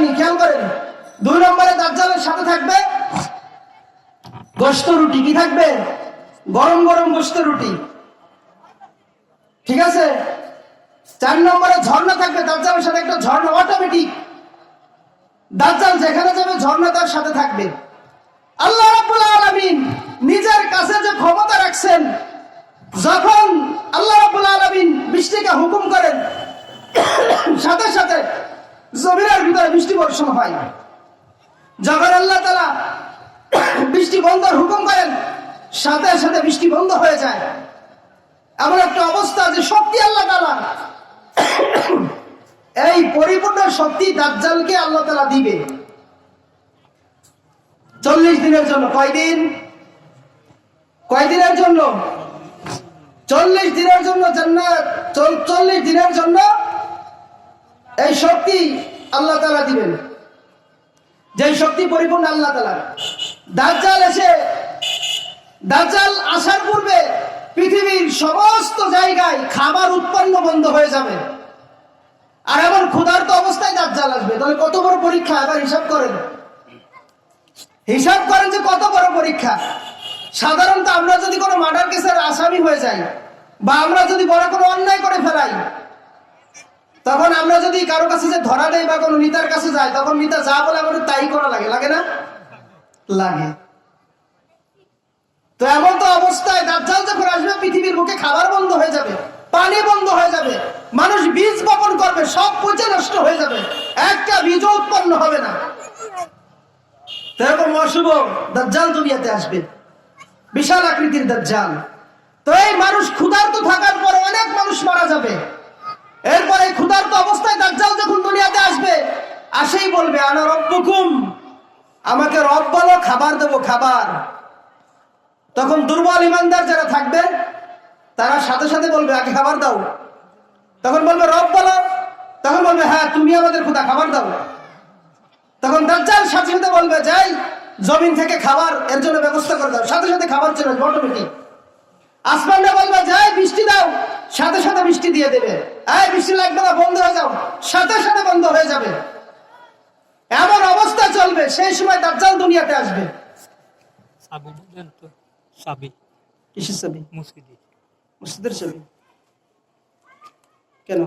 প্রাণী খেয়াল করেন। দুই নম্বরে দাজ্জালের সাথে থাকবে গোস্ত রুটি কি থাকবে? গরম গরম গোস্ত রুটি। ঠিক আছে? চার নম্বরে ঝর্ণা থাকবে, দাজ্জালের সাথে একটা ঝর্ণা অটোমেটিক দাজ্জাল যেখানে যাবে, ঝর্ণা তার সাথে থাকবে। আল্লাহ রাব্বুল আলামিন নিজের কাছে যে ক্ষমতা রাখছেন, যখন আল্লাহ রাব্বুল আলামিন বৃষ্টিকে হুকুম করেন সাথে সাথে জমিনের ভিতরে বৃষ্টি বর্ষণ হয় যখন আল্লাহ তালা বৃষ্টি বন্ধর হুকুম করেন, সাথে সাথে বৃষ্টি বন্ধ হয়ে যায়। এমন একটা অবস্থা যে শক্তি আল্লাহ তালা এই পরিপূর্ণ শক্তি দাজ্জালকে আল্লাহ তালা দিবে। চল্লিশ দিনের জন্য কয়দিন কয়দিনের জন্য? চল্লিশ দিনের জন্য চল্লিশ দিনের জন্য এই শক্তি আল্লাহ তালা দিবেন। যে শক্তি পরিপূর্ণ আল্লাহ তালা দাজ্জাল এসে, দাজ্জাল আসার পূর্বে পৃথিবীর সমস্ত জায়গায় খাবার উৎপন্ন বন্ধ হয়ে যাবে। আর এমন ক্ষুধার্ত অবস্থায় দাজ্জাল আসবে। তাহলে কত বড় পরীক্ষা? এবার হিসাব করেন। হিসাব করেন যে কত বড় পরীক্ষা। সাধারণত আমরা যদি কোনো মার্ডার কেসের আসামি হয়ে যাই, বা আমরা যদি বড় কোনো অন্যায় করে ফেলাই তখন আমরা যদি কারও কাছে যে ধরা দেয় বা কোনো নেতার কাছে যাই, তখন নেতা যা বলে আমাদের তাই করা লাগে লাগে না? লাগে। তো এমন তো অবস্থায় দাজ্জাল যখন আসবে, পৃথিবীর বুকে খাবার বন্ধ হয়ে যাবে, পানি বন্ধ হয়ে যাবে, মানুষ বীজ বপন করবে, সব পচে নষ্ট হয়ে যাবে, একটা বীজও উৎপন্ন হবে না। এরকম অশুভ দাজ্জাল দুনিয়াতে আসবে। বিশাল আকৃতির দাজ্জাল। তো এই মানুষ ক্ষুধার্ত থাকার পর অনেক মানুষ মারা যাবে। এরপরে ক্ষুধার্ত অবস্থায় দাজ্জাল যখন দুনিয়াতে আসবে, আসেই বলবে, আনা রব্বকুম, আমাকে রব বলো, খাবার দেবো, খাবার। তখন দুর্বল ইমানদার যারা থাকবে, তারা সাথে সাথে বলবে, আগে খাবার দাও। তখন বলবে, রব বলো। তখন বলবে হ্যাঁ তুমি আমাদের ক্ষুধা, খাবার দাও। তখন দাজ্জাল সাথে সাথে বলবে, যাই, জমিন থেকে খাবার, এর জন্য ব্যবস্থা করে দাও। সাথে সাথে খাবার চলে অটোমেটিক। আসমানটা বলবে যাই বৃষ্টি দাও। সাথে সাথে বৃষ্টি দিয়ে দেবে। এই বৃষ্টি লাগবে না বন্ধ হয়ে যাও। সাথে সাথে বন্ধ হয়ে যাবে। এমন অবস্থা চলবে সেই সময় দাজ্জাল দুনিয়াতে আসবে। সাবি বুঝলেন তো সাবি। কিসের ছবি মুসিদি মসজিদের ছবি কেন?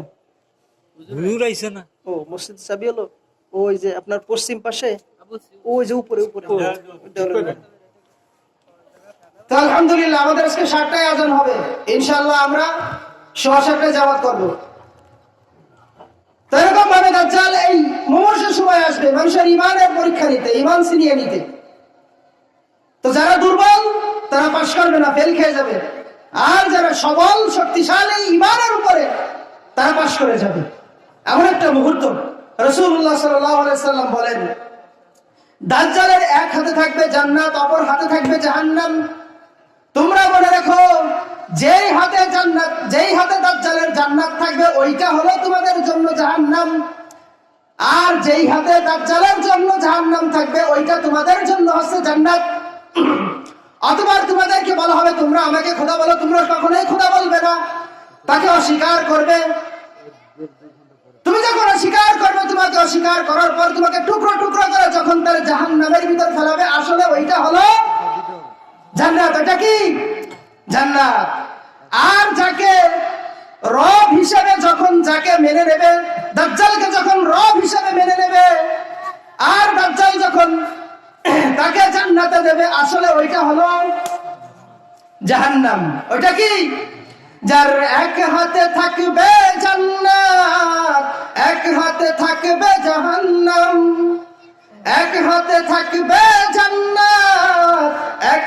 না। ও মসজিদ চাবি হলো ওই যে আপনার পশ্চিম পাশে ওই যে উপরে উপরে। ওইটা হলো ওইটা। আলহামদুলিল্লাহ, আমাদের আজকে সাতটায় আজান হবে। ইনশাল্লাহ আমরা সোয়া জামাত করব। এরকম ভাবে দাজ্জাল এই মুমূর্ষের সময় আসবে, মানুষের ইমানের পরীক্ষা নিতে ইমান ছিনিয়ে নিতে। তো যারা দুর্বল, তারা পাশ করবে না, ফেল খেয়ে যাবে। আর যারা সবল, শক্তিশালী ইমানের উপরে, তারা পাশ করে যাবে। এমন একটা মুহূর্ত। রসুল্লাহ সাল্লাম বলেন, দাজ্জালের এক হাতে থাকবে জান্নাত, অপর হাতে থাকবে জাহান্নাম। তোমরা মনে রাখো, যেই হাতে জান্নাত, যেই হাতে দাজ্জালের জান্নাত থাকবে, ওইটা হলো তোমাদের জন্য জাহান্নাম। আর যেই হাতে দাজ্জালের জন্য জাহান্নাম থাকবে, ওইটা তোমাদের জন্য হচ্ছে জান্নাত। অথবা তোমাদেরকে বলা হবে, তোমরা আমাকে খোদা বলো, তোমরা কখনোই খোদা বলবে না। তাকে অস্বীকার করবে। তুমি যখন অস্বীকার করবে, তোমাকে অস্বীকার করার পর তোমাকে টুকরো টুকরো করে যখন তার জাহান নামের ভিতর ফেলাবে, আসলে ওইটা হলো জান্নাত ওইটা কি? জান্নাত। আর যাকে রব হিসেবে যখন যাকে মেনে নেবে, দাজ্জালকে যখন রব হিসেবে মেনে নেবে, আর দাজ্জাল যখন তাকে জান্নাতে দেবে, আসলে ওইটা হলো জাহান্নাম। ওইটা কি? যার এক হাতে থাকবে জান্নাত, এক হাতে থাকবে জাহান্নাম, এক হাতে থাকবে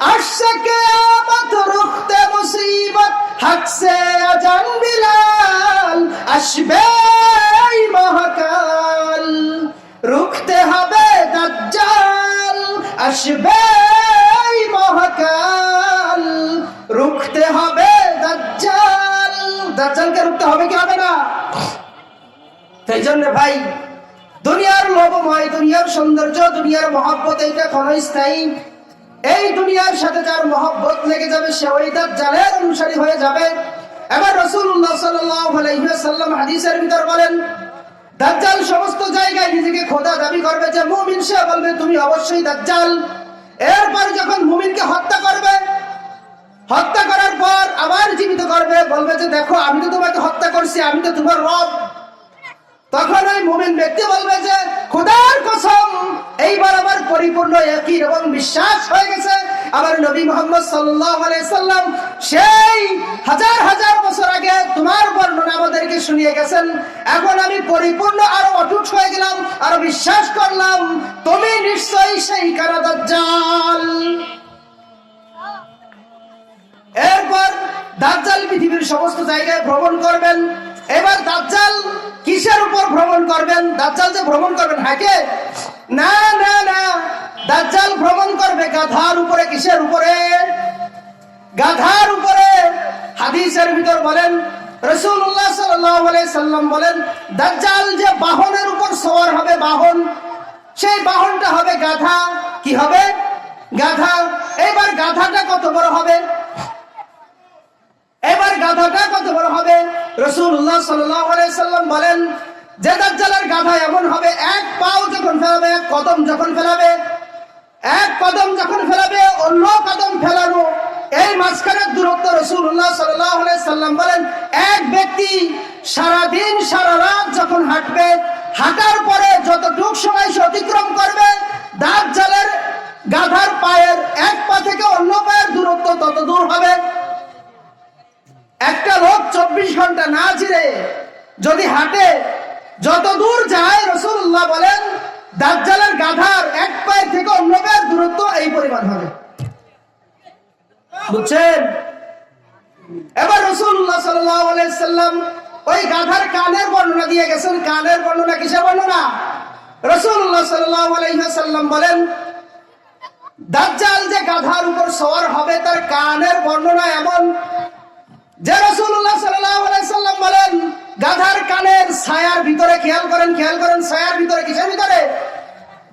আসছে কেয়ামত রুখতে মুসিবত, হাকছে আজান বিলাল, আসবে মহাকাল। রুখতে হবে দাজ্জাল, আসবে মহাকাল। রুখতে হবে দাজ্জাল, দাজ্জালকে রুখতে হবে কি হবে না? সেই জন্য ভাই, দুনিয়ার লোভময়, দুনিয়ার সৌন্দর্য, দুনিয়ার মহব্বত, এইটা ক্ষণস্থায়ী। এই দুনিয়ার সাথে যার মহব্বত লেগে যাবে, সে ওই দাজ্জালের অনুসারী হয়ে যাবে। এবার রসুল্লাহ সাল্লাম হাদিসের ভিতর বলেন, দাজ্জাল সমস্ত জায়গায় নিজেকে খোদা দাবি করবে যে, মুমিন, সে বলবে, তুমি অবশ্যই দাজ্জাল। এরপর যখন মুমিনকে হত্যা করবে, হত্যা করার পর আবার জীবিত করবে, বলবে যে, দেখো, আমি তো তোমাকে হত্যা করছি, আমি তো তোমার রব। তখন ওই মুমিন ব্যক্তি বলবে যে, খোদার কসম, এইবার আমার পরিপূর্ণ একই এবং বিশ্বাস হয়ে গেছে। আমার নবী মোহাম্মদ সাল্লাম সেই হাজার হাজার বছর আগে তোমার বর্ণনা আমাদেরকে শুনিয়ে গেছেন। এখন আমি পরিপূর্ণ আরও অটুট হয়ে গেলাম, আর বিশ্বাস করলাম। তুমি নিশ্চয়ই সেই কারা দাজ্জাল। এরপর দাজ্জাল পৃথিবীর সমস্ত জায়গায় ভ্রমণ করবেন। এবার দাজ্জাল কিসের উপর ভ্রমণ করবেন? দাজ্জাল যে ভ্রমণ করবেন হাঁটে না না না। দাজ্জাল ভ্রমণ করবে গাধার উপরে, কিসের উপরে? গাধার উপরে। হাদিসের ভিতর বলেন রসুল্লাহ সাল্লাম বলেন, দাজ্জাল যে বাহনের উপর সওয়ার হবে বাহন, সেই বাহনটা হবে গাধা। কি হবে? গাধা। এবার গাধাটা কত বড় হবে? এবার গাধাটা কত বড় হবে? রসুল্লাহ সাল্লাম বলেন, যে দাজ্জালের গাধা এমন হবে, এক পাও যখন ফেলাবে, এক কদম যখন ফেলাবে, এক কদম যখন ফেলাবে, অন্য কদম ফেলানো। এই মাঝখানের দূরত্ব রসুল্লাহ সাল্লাম বলেন, এক ব্যক্তি সারাদিন, সারা রাত যখন হাঁটবে, হাঁটার পরে যতটুক সময় সে অতিক্রম করবে, দাজ্জালের গাধার পায়ের এক পা থেকে অন্য পায়ের দূরত্ব তত দূর হবে। একটা লোক চব্বিশ ঘণ্টা না ছিঁড়ে যদি হাঁটে, যত দূর যায় রসুল্লাহ বলেন, দাজ্জালের গাধার এক পায়ের থেকে অন্য পায়ের দূরত্ব এই পরিমাণ হবে। বুঝছেন? এবার রসুল্লাহ সাল্লাম ওই গাধার কানের বর্ণনা দিয়ে গেছেন। কানের বর্ণনা কিসের বর্ণনা? রসুল্লাহ সাল্লাম বলেন, দাজ্জাল যে গাধার উপর সওয়ার হবে, তার কানের বর্ণনা এমন যে রসুল্লাহ সাল্লাম বলেন, গাধার কানের ছায়ার ভিতরে খেয়াল করেন খেয়াল করেন, ছায়ার ভিতরে কিসের ভিতরে?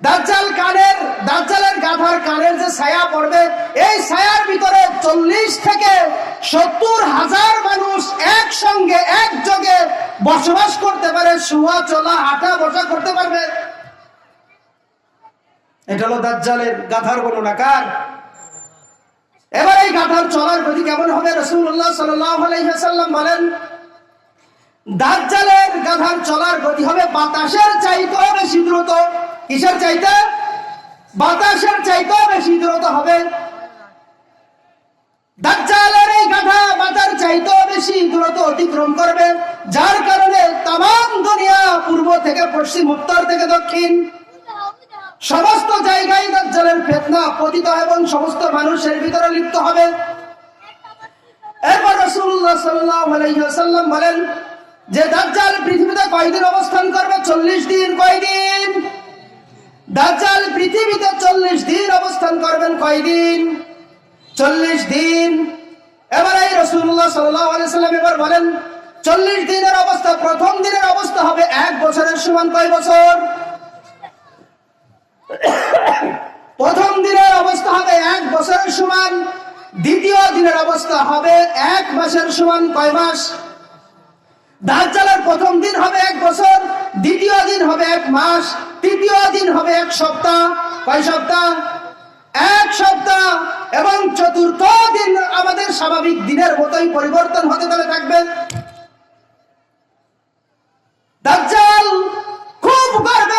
দাজ্জাল কানের, দাজ্জালের গাধার কানের যে ছায়া পড়বে, এই ছায়ার ভিতরে চল্লিশ থেকে সত্তর হাজার মানুষ একসঙ্গে, একযোগে বসবাস করতে পারে, শুয়া, চলা, হাঁটা, বসা করতে পারবে। এটা হলো দাজ্জালের গাধার বর্ণনা। কার? এবার এই গাধার চলার গতি কেমন হবে? রসুল্লাহ সাল্লাম বলেন, দাজ্জালের গাধার চলার গতি হবে বাতাসের চাইতেও বেশি দ্রুত। কিসের চাইতে? বাতাসের চাইতেও বেশি দ্রুত হবে। দাজ্জালের এই গাধা বাতার চাইতেও বেশি দ্রুত অতিক্রম করবে, যার কারণে তাম দুনিয়া পূর্ব থেকে পশ্চিম, উত্তর থেকে দক্ষিণ। সমস্ত জায়গায় দাজ্জালের ফেতনা পতিত এবং সমস্ত মানুষের ভিতরে লিপ্ত হবে। এরপর রাসূলুল্লাহ সাল্লাল্লাহু আলাইহি ওয়াসাল্লাম বলেন, যে দাজ্জাল পৃথিবীতে কয়দিন অবস্থান করবে? 40 দিন কয়দিন? দাজ্জাল পৃথিবীতে 40 দিন অবস্থান করবেন কয়দিন? 40 দিন? এবার এই রাসূলুল্লাহ সাল্লাল্লাহু আলাইহি সাল্লাম এবার বলেন 40 দিনের অবস্থা, প্রথম দিনের অবস্থা হবে এক বছরের সমান কয় বছর? প্রথম দিনের অবস্থা হবে এক বছরের সমান, দ্বিতীয় দিনের অবস্থা হবে এক মাসের সমান কয় মাস? দাজ্জালের প্রথম দিন হবে এক বছর, দ্বিতীয় দিন হবে এক মাস, তৃতীয় দিন হবে এক সপ্তাহ, কয় সপ্তাহ? এক সপ্তাহ, এবং চতুর্থ দিন আমাদের স্বাভাবিক দিনের মতোই পরিবর্তন হতে তবে থাকবে। দাজ্জাল খুব গর্বের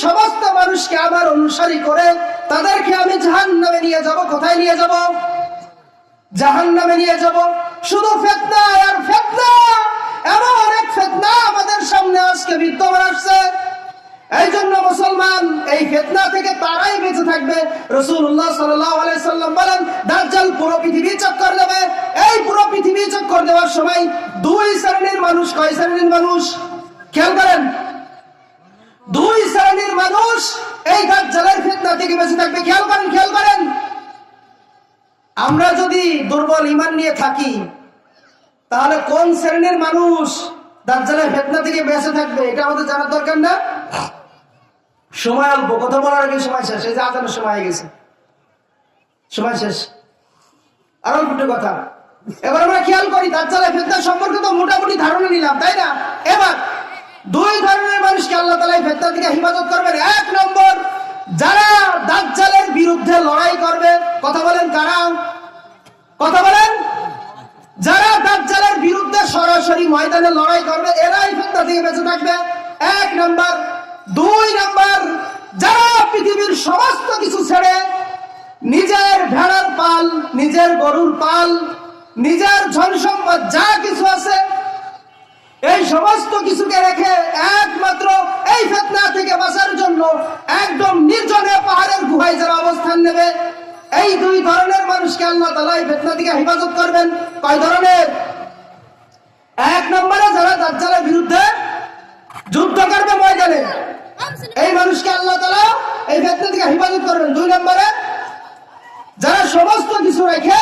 সমস্ত মানুষকে আমার অনুসারী করে তাদেরকে আমি জাহান নামে নিয়ে যাব। কোথায় নিয়ে যাব? জাহান নামে নিয়ে যাব। শুধু ফেতনা আর ফেতনা! এমন অনেক ফেতনা আমাদের সামনে আজকে বিদ্যমান আসছে। এই জন্য মুসলমান, এই ফেতনা থেকে তারাই বেঁচে থাকবে। রসুল্লাহ সাল্লাম বলেন, দাজ্জাল পুরো পৃথিবী চক্কর দেবে। এই পুরো পৃথিবী চক্কর দেওয়ার সময় দুই শ্রেণির মানুষ, কয় শ্রেণির মানুষ? খেয়াল করেন। দুই শ্রেণির মানুষ এই দাজ্জালের ফেতনা থেকে বেঁচে থাকবে। খেয়াল করেন খেয়াল করেন। আমরা যদি দুর্বল ইমান নিয়ে থাকি, তাহলে কোন শ্রেণির মানুষ দাজ্জালের ফেতনা থেকে বেঁচে থাকবে? এটা আমাদের জানার দরকার না? সময় অল্প, কথা বলার আগে সময় শেষ। এই যে আজানের সময় হয়ে গেছে। সময় শেষ। আর অল্প কথা। এবার আমরা খেয়াল করি দাজ্জালের ফেতনা সম্পর্কে তো মোটামুটি ধারণা নিলাম, তাই না? এবার দুই ধরনের মানুষকে আল্লাহ তালা এই ফেতনা থেকে হিফাজত করবেন। এক নম্বর, যারা দাজ্জালের বিরুদ্ধে লড়াই করবে, কথা বলেন কারা? কথা বলেন? যারা দাজ্জালের বিরুদ্ধে সরাসরি ময়দানে লড়াই করবে, এরাই ফেতনা থেকে বেঁচে থাকবে। এক নম্বর। দুই নম্বর, যারা পৃথিবীর সমস্ত কিছু ছেড়ে নিজের ভেড়ার পাল, নিজের গরুর পাল, নিজের ধন সম্পদ যা কিছু আছে এই সমস্ত কিছুকে রেখে একমাত্র এই ফেতনা থেকে বাঁচার জন্য একদম নির্জনে পাহাড়ের গুহায় যারা অবস্থান নেবে, এই দুই ধরনের মানুষকে আল্লাহ তালা এই ফেতনা থেকে হেফাজত করবেন। কয় ধরনের এক নম্বরে যারা দাজ্জালের বিরুদ্ধে যুদ্ধ করবে ময়দানে এই মানুষকে আল্লাহ তালা এই ফেতনা থেকে হেফাজত করবেন দুই নম্বরে যারা সমস্ত কিছু রেখে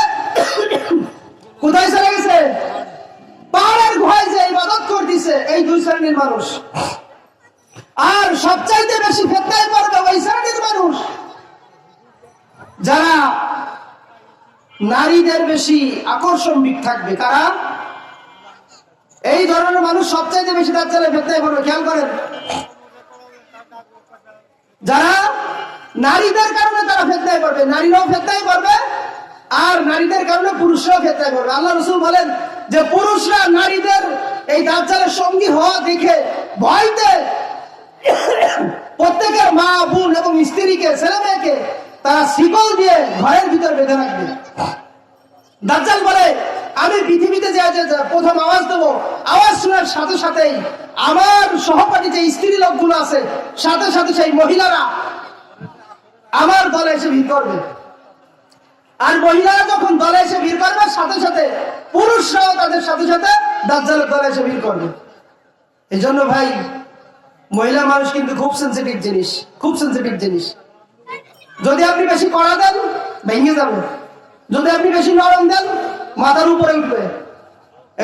কোথায় চলে গেছে পাহাড়ের গুহায় যে ইবাদত করতেছে এই দুই শ্রেণির মানুষ। আর সবচাইতে বেশি ফেতনায় পড়বে ওই শ্রেণির মানুষ। যারা নারীদের বেশি আকর্ষণ দিক থাকবে, কারা? এই ধরনের মানুষ সবচাইতে বেশি তার চালে ফেতনায় পড়বে, খেয়াল করেন। যারা নারীদের কারণে তারা ফেতনায় পড়বে, নারীরাও ফেতনায় পড়বে, আর নারীদের কারণে পুরুষরাও ফেতনায় পড়বে। আল্লাহ রসুল বলেন যে পুরুষরা নারীদের এই দাজ্জালের সঙ্গী হওয়া দেখে ভয়তে প্রত্যেকের মা, বোন এবং স্ত্রীকে, ছেলে মেয়েকে তারা শিকল দিয়ে ঘরের ভিতর বেঁধে রাখবে। দাজ্জাল বলে, আমি পৃথিবীতে যে প্রথম আওয়াজ দেবো, আওয়াজ শোনার সাথে সাথেই আমার সহপাঠী যে স্ত্রী লোকগুলো আছে, সাথে সাথে সেই মহিলারা আমার দলে এসে ভিড় করবে। আর মহিলারা যখন দলে এসে ভিড় করবে, সাথে সাথে পুরুষরাও তাদের সাথে সাথে দাজ্জালের দলে এসে ভিড় করবে। এই জন্য ভাই, মহিলা মানুষ কিন্তু খুব সেন্সিটিভ জিনিস, খুব সেন্সিটিভ জিনিস। যদি আপনি বেশি কড়া দেন, ভেঙে যাবে। যদি আপনি বেশি নরম দেন, মাথার উপরে উঠবে।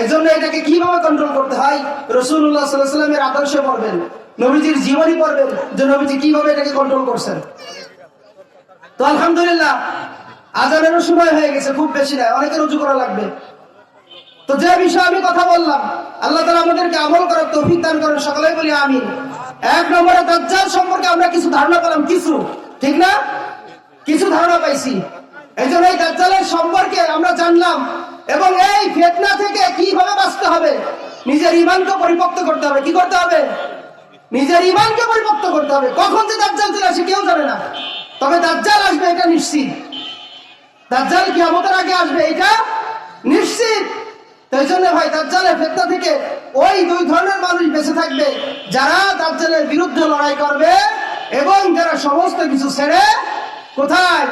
এই জন্য এটাকে কীভাবে কন্ট্রোল করতে হয়? রসুল্লাহ সাল্লাহ সাল্লামের আদর্শে পড়বেন, নবীজির জীবনী পড়বেন যে নবীজি কীভাবে এটাকে কন্ট্রোল করছেন। তো আলহামদুলিল্লাহ আজানেরও সময় হয়ে গেছে, খুব বেশি নয়, অনেকের উঁচু করা লাগবে। তো যে বিষয়ে আমি কথা বললাম, আল্লাহ তালা আমাদেরকে আমল করার তৌফিক দান করেন, সকলেই বলি আমি এক নম্বরে দাজ্জাল সম্পর্কে আমরা কিছু ধারণা পেলাম, কিছু, ঠিক না? কিছু ধারণা পাইছি। এই জন্য এই দাজ্জালের সম্পর্কে আমরা জানলাম, এবং এই ফেতনা থেকে কীভাবে বাঁচতে হবে, নিজের ইমানকে পরিপক্ত করতে হবে, কি করতে হবে? নিজের ইমানকে পরিপক্ত করতে হবে। কখন যে দাজ্জাল চলে আসে কেউ জানে না। তবে দাজ্জাল আসবে, এটা নিশ্চিত। দাজ্জাল কি আমাদের আগে আসবে এটা নিশ্চিত। তাই জন্য ভাই, দাজ্জালের ফেতনা থেকে ওই দুই ধরনের মানুষ বেঁচে থাকবে, যারা দাজ্জালের বিরুদ্ধে লড়াই করবে এবং যারা সমস্ত কিছু ছেড়ে কোথায়?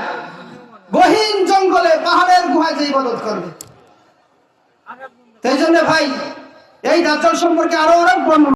গহীন জঙ্গলে, পাহাড়ের গুহায় যে ইবাদত করবে। তাই জন্য ভাই, এই দাজ্জাল সম্পর্কে আরও অনেক বর্ণনা